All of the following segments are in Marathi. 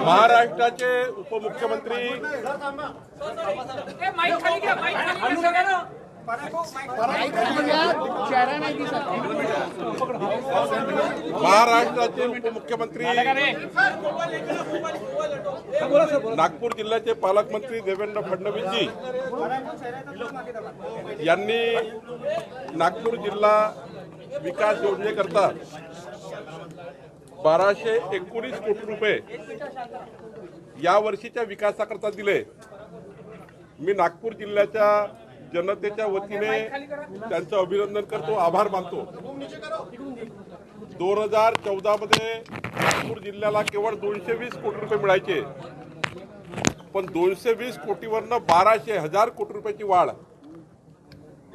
महाराष्ट्राचे उपमुख्यमंत्री महाराष्ट्राचे उपमुख्यमंत्री नागपूर जिल्ह्याचे पालकमंत्री देवेंद्र फडणवीसजी यांनी नागपूर जिल्हा विकास योजनेकरता बाराशे एकोणीस कोटी रुपये या वर्षीच्या विकासाकरता दिले. मी नागपूर जिल्ह्याच्या जनतेच्या वतीने त्यांचं अभिनंदन करतो आभार मानतो. दोन हजार चौदा मध्ये नागपूर जिल्ह्याला केवळ दोनशे वीस कोटी रुपये मिळायचे. पण दोनशे वीस कोटीवरनं बाराशे हजार कोटी रुपयाची वाढ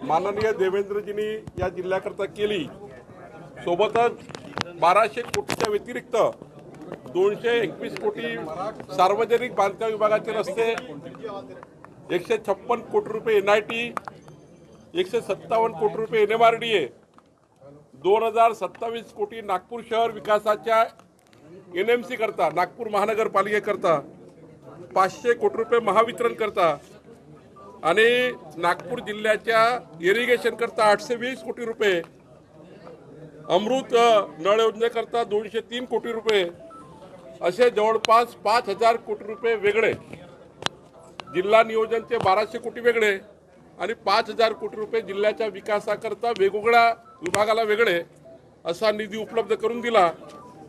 माननीय देवेंद्रजींनी या जिल्ह्याकरता केली. सोबतच बाराशे कोटीच्या व्यतिरिक्त दोनशे एकवीस कोटी सार्वजनिक बांधकाम विभागाचे रस्ते एकशे छप्पन कोटी रुपये एन आय टी एकशे सत्तावन्न कोटी रुपये N M R D A दोन हजार सत्तावीस कोटी नागपूर शहर विकासाच्या एन एम सी करता नागपूर महानगरपालिकेकरता पाचशे कोटी रुपये महावितरण करता आणि नागपूर जिल्ह्याच्या इरिगेशन करता आठशे वीस कोटी रुपये अमृत नळ योजनेकरता दोनशे तीन कोटी रुपये असे जवळपास पाच हजार कोटी रुपये वेगळे. जिल्हा नियोजनचे बाराशे कोटी वेगळे आणि पाच हजार कोटी रुपये जिल्ह्याच्या विकासाकरता वेगवेगळ्या विभागाला वेगळे असा निधी उपलब्ध करून दिला.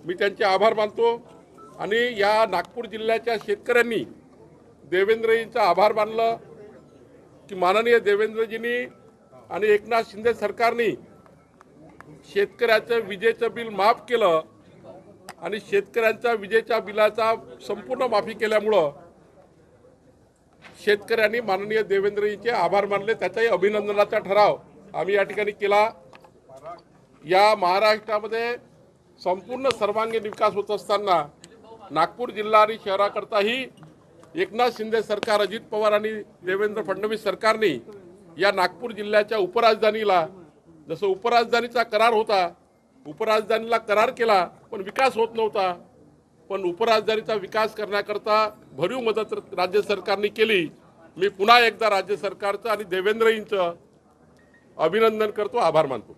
मी त्यांचे आभार मानतो आणि या नागपूर जिल्ह्याच्या शेतकऱ्यांनी देवेंद्रजींचा आभार मानलं. की माननीय देवेंद्रजींनी आणि एकनाथ शिंदे सरकारने शेतकऱ्याचं विजेचं बिल माफ केलं आणि शेतकऱ्यांच्या विजेच्या बिलाचा संपूर्ण माफी केल्यामुळं शेतकऱ्यांनी माननीय देवेंद्रजींचे आभार मानले. त्याचाही अभिनंदनाचा ठराव आम्ही या ठिकाणी केला. या महाराष्ट्रामध्ये संपूर्ण सर्वांगीण विकास होत असताना नागपूर जिल्हा आणि शहराकरताही एकनाथ शिंदे सरकार अजित पवार आणि देवेंद्र फडणवीस सरकारने या नागपूर जिल्ह्याच्या उपराजधानीला जसं उपराजधानीचा करार होता उपराजधानीला करार केला पण विकास होत नव्हता. पण उपराजधानीचा विकास करण्याकरता भरीव मदत राज्य सरकारने केली. मी पुन्हा एकदा राज्य सरकारचं आणि देवेंद्रजींचं अभिनंदन करतो आभार मानतो.